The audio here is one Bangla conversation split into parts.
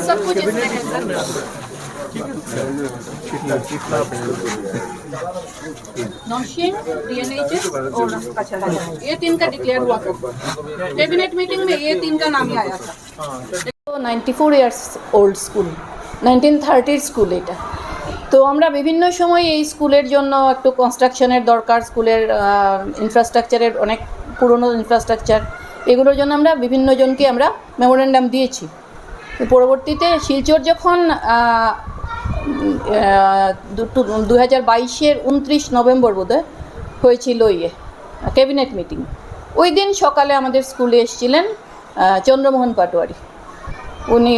सब कुछ इसमें है सर नौशीन डीएनएचएस और अच्छा ये तीन का डिक्लेयर हुआ था कैबिनेट मीटिंग में ये तीन का नाम ही आया था ninety four years old school nineteen থার্টির school এটা তো আমরা বিভিন্ন সময় এই স্কুলের জন্য একটু কনস্ট্রাকশনের দরকার স্কুলের ইনফ্রাস্ট্রাকচারের অনেক পুরনো ইনফ্রাস্ট্রাকচার এগুলোর জন্য আমরা বিভিন্ন জনকে আমরা মেমোরেন্ডাম দিয়েছি তো পরবর্তীতে শিলচর যখন দু হাজার বাইশের উনত্রিশ নভেম্বর বোধহয় হয়েছিল ইয়ে ক্যাবিনেট মিটিং। ওই দিন সকালে আমাদের স্কুলে এসেছিলেন চন্দ্রমোহন পাটোয়ারি। উনি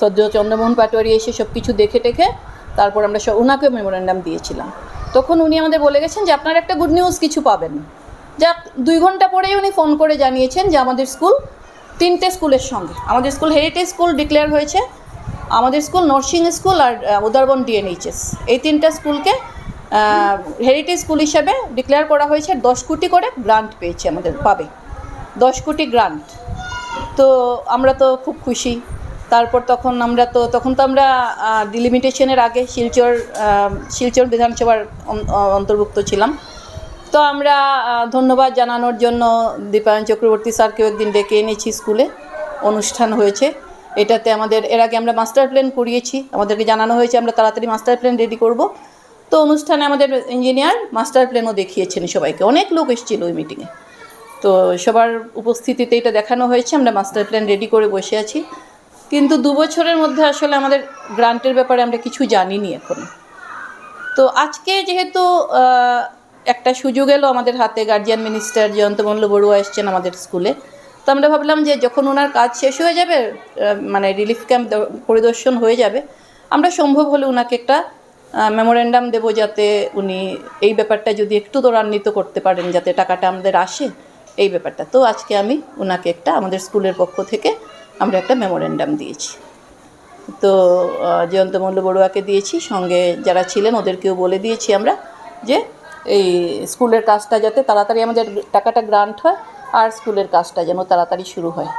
সদ্য চন্দ্রমোহন পাটোয়ারি এসে সব কিছু দেখে টেখে তারপর আমরা সব ওনাকে মেমোরেন্ডাম দিয়েছিলাম। তখন উনি আমাদের বলে গেছেন যে, আপনারা একটা গুড নিউজ কিছু পাবেন। যা দুই ঘণ্টা পরেই উনি ফোন করে জানিয়েছেন যে, আমাদের স্কুল তিনটে স্কুলের সঙ্গে। আমাদের স্কুল হেরিটেজ স্কুল ডিক্লেয়ার হয়েছে, আমাদের স্কুল নরসিং স্কুল আর উদারবন ডিএনএইচএস এই তিনটা স্কুলকে হেরিটেজ স্কুল হিসাবে ডিক্লেয়ার করা হয়েছে, দশ কোটি করে গ্রান্ট পেয়েছে আমাদের, পাবে। দশ কোটি গ্রান্ট তো আমরা তো খুব খুশি। তারপর তখন আমরা তো, তখন তো আমরা ডিলিমিটেশনের আগে শিলচর শিলচর বিধানসভার অন্তর্ভুক্ত ছিলাম। তো আমরা ধন্যবাদ জানানোর জন্য দীপায়ন চক্রবর্তী স্যারকেও একদিন ডেকে এনেছি স্কুলে। অনুষ্ঠান হয়েছে। এটাতে আমাদের, এর আগে আমরা মাস্টার প্ল্যান করিয়েছি। আমাদেরকে জানানো হয়েছে, আমরা তাড়াতাড়ি মাস্টার প্ল্যান রেডি করব। তো অনুষ্ঠানে আমাদের ইঞ্জিনিয়ার মাস্টার প্ল্যানও দেখিয়েছেন সবাইকে। অনেক লোক এসেছিল ওই মিটিংয়ে তো সবার উপস্থিতিতে এটা দেখানো হয়েছে, আমরা মাস্টার প্ল্যান রেডি করে বসে আছি। কিন্তু দু বছরের মধ্যে আসলে আমাদের গ্রান্টের ব্যাপারে আমরা কিছু জানিনি এখন। তো আজকে যেহেতু একটা সুযোগ এলো আমাদের হাতে গার্জিয়ান মিনিস্টার জয়ন্তমল্ল বড়ুয়া এসছেন আমাদের স্কুলে তো আমরা ভাবলাম যে যখন ওনার কাজ শেষ হয়ে যাবে মানে রিলিফ ক্যাম্প পরিদর্শন হয়ে যাবে, আমরা সম্ভব হলে ওনাকে একটা মেমোরেন্ডাম দেবো যাতে উনি এই ব্যাপারটা যদি একটু ত্বরান্বিত করতে পারেন, যাতে টাকাটা আমাদের আসে এই ব্যাপারটা। তো আজকে আমি ওনাকে একটা আমাদের স্কুলের পক্ষ থেকে আমরা একটা মেমোরেন্ডাম দিয়েছি। তো জয়ন্ত মল্ল বড়ুয়াকে দিয়েছি। সঙ্গে যারা ছিলেন ওদেরকেও বলে দিয়েছি আমরা যে এই স্কুলের কাজটা যাতে তাড়াতাড়ি আমাদের টাকাটা গ্রান্ট হয়, আর স্কুলের কাজটা যেন তাড়াতাড়ি শুরু হয়।